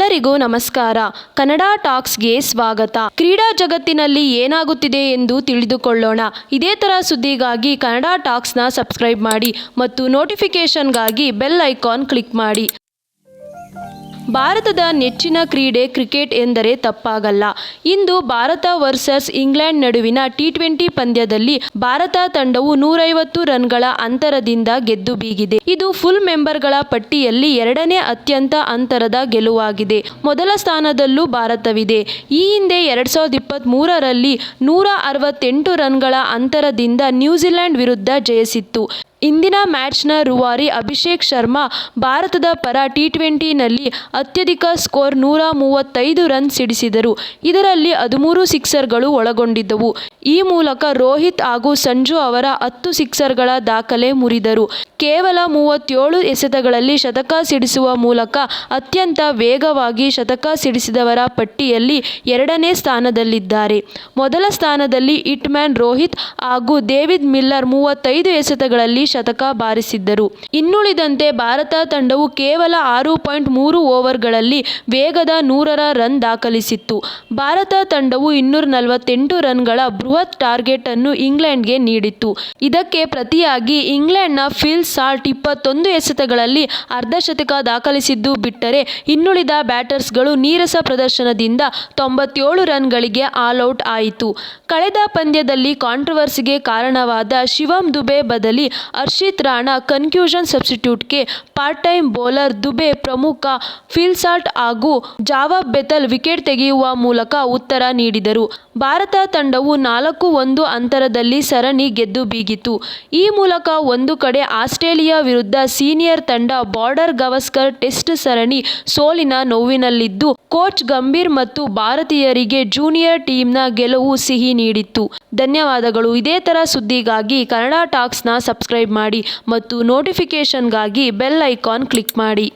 ಎಲ್ಲರಿಗೂ ನಮಸ್ಕಾರ. ಕನ್ನಡ ಟಾಕ್ಸ್ಗೆ ಸ್ವಾಗತ. ಕ್ರೀಡಾ ಜಗತ್ತಿನಲ್ಲಿ ಏನಾಗುತ್ತಿದೆ ಎಂದು ತಿಳಿದುಕೊಳ್ಳೋಣ. ಇದೇ ತರ ಸುದ್ದಿಗಾಗಿ ಕನ್ನಡ ಟಾಕ್ಸ್ನ ಸಬ್ಸ್ಕ್ರೈಬ್ ಮಾಡಿ ಮತ್ತು ನೋಟಿಫಿಕೇಷನ್ಗಾಗಿ ಬೆಲ್ ಐಕಾನ್ ಕ್ಲಿಕ್ ಮಾಡಿ. ಭಾರತದ ನೆಚ್ಚಿನ ಕ್ರೀಡೆ ಕ್ರಿಕೆಟ್ ಎಂದರೆ ತಪ್ಪಾಗಲ್ಲ. ಇಂದು ಭಾರತ ವರ್ಸಸ್ ಇಂಗ್ಲೆಂಡ್ ನಡುವಿನ ಟಿ ಟ್ವೆಂಟಿ ಪಂದ್ಯದಲ್ಲಿ ಭಾರತ ತಂಡವು ನೂರೈವತ್ತು ರನ್ಗಳ ಅಂತರದಿಂದ ಗೆದ್ದು ಬೀಗಿದೆ. ಇದು ಫುಲ್ ಮೆಂಬರ್ಗಳ ಪಟ್ಟಿಯಲ್ಲಿ ಎರಡನೇ ಅತ್ಯಂತ ಅಂತರದ ಗೆಲುವಾಗಿದೆ. ಮೊದಲ ಸ್ಥಾನದಲ್ಲೂ ಭಾರತವಿದೆ. ಈ ಹಿಂದೆ ಎರಡ್ ಸಾವಿರದ ಇಪ್ಪತ್ತ್ ಮೂರರಲ್ಲಿ ನೂರ ಅರವತ್ತೆಂಟು ರನ್ಗಳ ಅಂತರದಿಂದ ನ್ಯೂಜಿಲೆಂಡ್ ವಿರುದ್ಧ ಜಯಿಸಿತ್ತು. ಇಂದಿನ ಮ್ಯಾಚ್ನ ರೂವಾರಿ ಅಭಿಷೇಕ್ ಶರ್ಮಾ ಭಾರತದ ಪರ ಟಿ ಟ್ವೆಂಟಿನಲ್ಲಿ ಅತ್ಯಧಿಕ ಸ್ಕೋರ್ ನೂರ ಮೂವತ್ತೈದು ರನ್ ಸಿಡಿಸಿದರು. ಇದರಲ್ಲಿ ಹದಿಮೂರು ಸಿಕ್ಸರ್ಗಳು ಒಳಗೊಂಡಿದ್ದವು. ಈ ಮೂಲಕ ರೋಹಿತ್ ಹಾಗೂ ಸಂಜು ಅವರ ಹತ್ತು ಸಿಕ್ಸರ್ಗಳ ದಾಖಲೆ ಮುರಿದರು. ಕೇವಲ ಮೂವತ್ತೇಳು ಎಸೆತಗಳಲ್ಲಿ ಶತಕ ಸಿಡಿಸುವ ಮೂಲಕ ಅತ್ಯಂತ ವೇಗವಾಗಿ ಶತಕ ಸಿಡಿಸಿದವರ ಪಟ್ಟಿಯಲ್ಲಿ ಎರಡನೇ ಸ್ಥಾನದಲ್ಲಿದ್ದಾರೆ. ಮೊದಲ ಸ್ಥಾನದಲ್ಲಿ ಹಿಟ್ಮ್ಯಾನ್ ರೋಹಿತ್ ಹಾಗೂ ಡೇವಿಡ್ ಮಿಲ್ಲರ್ ಮೂವತ್ತೈದು ಎಸೆತಗಳಲ್ಲಿ ಶತಕ ಬಾರಿಸಿದ್ದರು. ಇನ್ನುಳಿದಂತೆ ಭಾರತ ತಂಡವು ಕೇವಲ ಆರು ಪಾಯಿಂಟ್ ಮೂರು ಓವರ್ಗಳಲ್ಲಿ ವೇಗದ ನೂರರ ರನ್ ದಾಖಲಿಸಿತ್ತು. ಭಾರತ ತಂಡವು ಇನ್ನೂರ ನಲವತ್ತೆಂಟು ರನ್ಗಳ ಬೃಹತ್ ಟಾರ್ಗೆಟ್ ಅನ್ನು ಇಂಗ್ಲೆಂಡ್ಗೆ ನೀಡಿತ್ತು. ಇದಕ್ಕೆ ಪ್ರತಿಯಾಗಿ ಇಂಗ್ಲೆಂಡ್ನ ಫಿಲ್ ಸಾಲ್ಟ್ ಇಪ್ಪತ್ತೊಂದು ಎಸೆತಗಳಲ್ಲಿ ಅರ್ಧಶತಕ ದಾಖಲಿಸಿದ್ದು ಬಿಟ್ಟರೆ ಇನ್ನುಳಿದ ಬ್ಯಾಟರ್ಸ್ಗಳು ನೀರಸ ಪ್ರದರ್ಶನದಿಂದ ತೊಂಬತ್ತೇಳು ರನ್ಗಳಿಗೆ ಆಲ್ಔಟ್ ಆಯಿತು. ಕಳೆದ ಪಂದ್ಯದಲ್ಲಿ ಕಾಂಟ್ರವರ್ಸಿಗೆ ಕಾರಣವಾದ ಶಿವಂ ದುಬೆ ಬದಲಿ ಹರ್ಷಿತ್ ರಾಣಾ ಕನ್ಫ್ಯೂಷನ್ ಸಬ್ಸ್ಟಿಟ್ಯೂಟ್ಗೆ ಪಾರ್ಟ್ ಟೈಮ್ ಬೌಲರ್ ದುಬೆ ಪ್ರಮುಖ ಫಿಲ್ಸಾಲ್ಟ್ ಹಾಗೂ ಜಾವಾ ಬೆತಲ್ ವಿಕೆಟ್ ತೆಗೆಯುವ ಮೂಲಕ ಉತ್ತರ ನೀಡಿದರು. ಭಾರತ ತಂಡವು ನಾಲ್ಕು ಒಂದು ಅಂತರದಲ್ಲಿ ಸರಣಿ ಗೆದ್ದು ಬೀಗಿತು ಈ ಮೂಲಕ ಒಂದು ಕಡೆ ಆಸ್ಟ್ರೇಲಿಯಾ ವಿರುದ್ಧ ಸೀನಿಯರ್ ತಂಡ ಬಾರ್ಡರ್ ಗವಸ್ಕರ್ ಟೆಸ್ಟ್ ಸರಣಿ ಸೋಲಿನ ನೋವಿನಲ್ಲಿದ್ದು, ಕೋಚ್ ಗಂಭೀರ್ ಮತ್ತು ಭಾರತೀಯರಿಗೆ ಜೂನಿಯರ್ ಟೀಮ್ನ ಗೆಲುವು ಸಿಹಿ ನೀಡಿತ್ತು. ಧನ್ಯವಾದಗಳು. ಇದೇ ತರ ಸುದ್ದಿಗಾಗಿ ಕನ್ನಡ ಟಾಕ್ಸ್ನ ಸಬ್ಸ್ಕ್ರೈಬ್ ಮಾಡಿ ಮತ್ತು ನೋಟಿಫಿಕೇಷನ್ಗಾಗಿ ಬೆಲ್ ಐಕಾನ್ ಕ್ಲಿಕ್ ಮಾಡಿ.